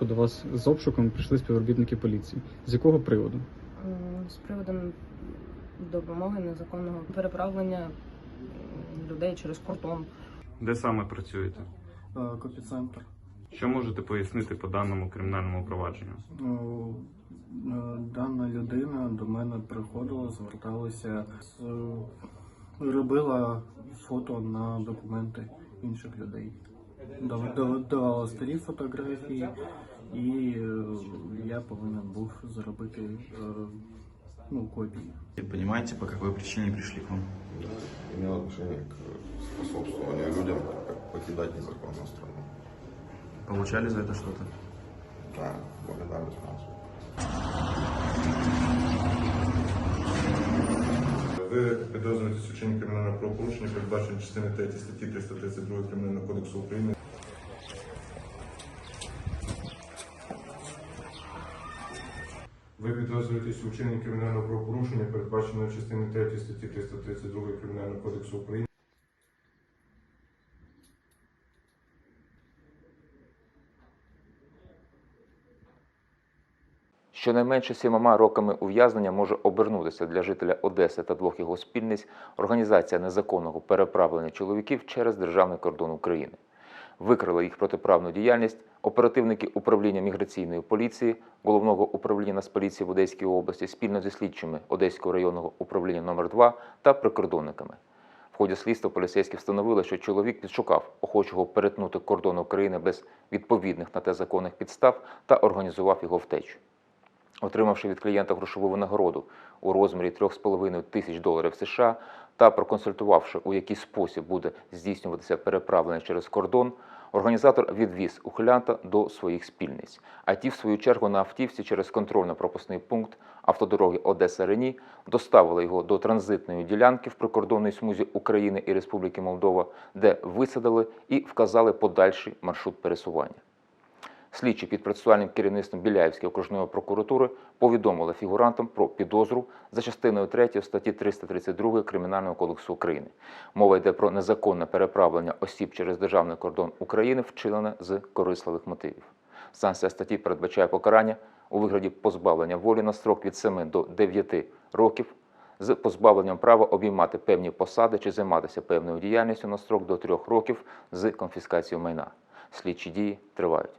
До вас з обшуком прийшли співробітники поліції. З якого приводу? З приводом допомоги незаконного переправлення людей через кордон. Де саме працюєте? Е, Копіцентр. Що можете пояснити по даному кримінальному провадженню? Ну, е, Дана людина до мене приходила, зверталася, з- робила фото на документи інших людей. Дав- дав- Давала старі фотографії, і е, я повинен був зробити е, ну, копії. Вы понимаете, по какой причине пришли к вам? имел отношение к способствованию людям как покидать незаконную страну. Получали за это что-то? Да, благодарность финансовую. Ви підозрюєтесь у вчиненні кримінального правопорушення, передбачені частини 3 статті 332 Кримінального кодексу України. Ви підозрюєтесь у кримінального правопорушення, передбаченого частиною 3 статті 332 Кримінального кодексу України. Щонайменше сімома роками ув'язнення може обернутися для жителя Одеси та двох його спільниць організація незаконного переправлення чоловіків через державний кордон України. Викрили їх протиправну діяльність оперативники управління міграційної поліції, головного управління Нацполіції в Одеській області спільно зі слідчими Одеського районного управління номер 2 та прикордонниками. В ході слідства поліцейські встановили, що чоловік підшукав охочого перетнути кордон України без відповідних на те законних підстав та організував його втечу. Отримавши від клієнта грошову винагороду у розмірі 3,5 тисяч доларів США та проконсультувавши, у який спосіб буде здійснюватися переправлення через кордон, організатор відвіз ухилянта до своїх спільниць, а ті, в свою чергу, на автівці через контрольно-пропускний пункт автодороги Одеса-Рені доставили його до транзитної ділянки в прикордонній смузі України і Республіки Молдова, де висадили і вказали подальший маршрут пересування. Слідчі під процесуальним керівництвом Біляївської окружної прокуратури повідомили фігурантам про підозру за частиною 3 статті 332 Кримінального кодексу України. Мова йде про незаконне переправлення осіб через державний кордон України, вчинене з корисливих мотивів. Санкція статті передбачає покарання у вигляді позбавлення волі на строк від 7 до 9 років з позбавленням права обіймати певні посади чи займатися певною діяльністю на строк до 3 років з конфіскацією майна. Слідчі дії тривають.